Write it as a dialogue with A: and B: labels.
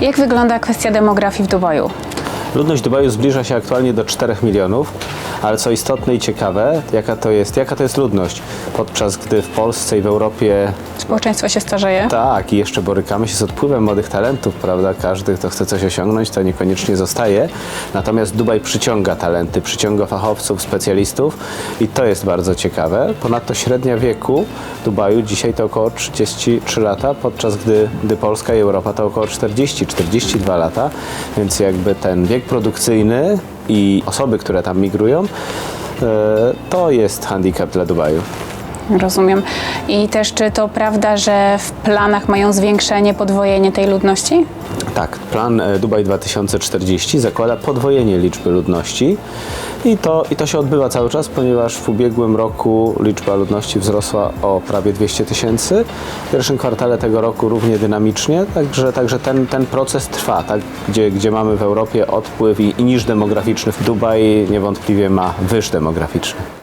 A: Jak wygląda kwestia demografii w Dubaju?
B: Ludność Dubaju zbliża się aktualnie do 4 milionów, ale co istotne i ciekawe, jaka to jest, jaka to jest ludność, podczas gdy w Polsce i w Europie
A: Społeczeństwo się starzeje?
B: tak i jeszcze borykamy się z odpływem młodych talentów, prawda? Każdy, kto chce coś osiągnąć, to niekoniecznie zostaje. Natomiast Dubaj przyciąga talenty, przyciąga fachowców, specjalistów i to jest bardzo ciekawe. Ponadto średnia wieku Dubaju dzisiaj to około 33 lata, podczas gdy, gdy Polska i Europa to około 40-42 lata, więc jakby ten wiek produkcyjny i osoby, które tam migrują, e, to jest handicap dla Dubaju.
A: Rozumiem. I też czy to prawda, że w planach mają zwiększenie, podwojenie tej ludności?
B: Tak, plan e, Dubaj 2040 zakłada podwojenie liczby ludności i to, i to się odbywa cały czas, ponieważ w ubiegłym roku liczba ludności wzrosła o prawie 200 tysięcy. W pierwszym kwartale tego roku równie dynamicznie, także, także ten, ten proces trwa, tak? gdzie, gdzie mamy w Europie odpływ i, i niż demograficzny. Dubaj niewątpliwie ma wyż demograficzny.